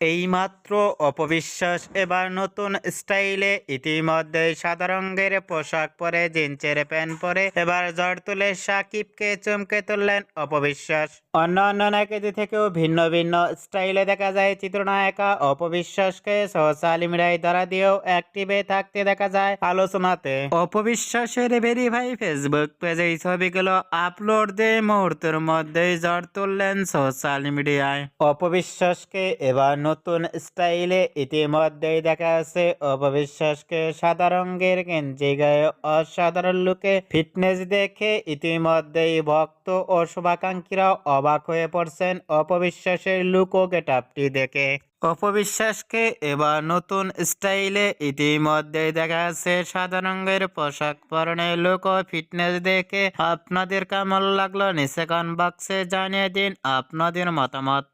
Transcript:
এইমাত্র অপবিশ্বাস এবার নতুন স্টাইলে ইতিমধ্যে সাদা রঙের পোশাক পরে, জিন্সের প্যান্ট পরে এবার ঝড় তুলে সাকিবকে চমকে তুললেন অপবিশ্বাস। অন্য অন্য নায়িকাদের থেকেও ভিন্ন ভিন্ন স্টাইলে দেখা যায় চিত্রনায়িকা অপবিশ্বাসকে সোশ্যাল মিডিয়ায় ধরা দিয়েও অ্যাক্টিভে থাকতে দেখা যায় আলোচনাতে। অপবিশ্বাসের ভেরিফাই ফেসবুক পেজে এই ছবিগুলো আপলোড দিয়ে মুহূর্তের মধ্যেই ঝড় তুললেন সোশ্যাল মিডিয়ায় অপবিশ্বাসকে এবার নতুন স্টাইলে ইতিমধ্যেই দেখা যাচ্ছে অপবিশ্বাসকে সাদা রঙের গেঞ্জি গায়ে অসাধারণ লুকে ফিটনেস দেখে ইতিমধ্যেই ভক্ত ও শুভাকাঙ্ক্ষীরা অবাক হয়ে পড়ছেন অপবিশ্বাসের লুক ও গেটআপটি দেখে। অপবিশ্বাসকে এবার নতুন স্টাইলে ইতিমধ্যে দেখা যাচ্ছে সাদা রঙের পোশাক পরনে লুক ফিটনেস দেখে আপনাদের কেমন লাগল নিচে বক্সে জানিয়ে দিন আপনাদের মতামত।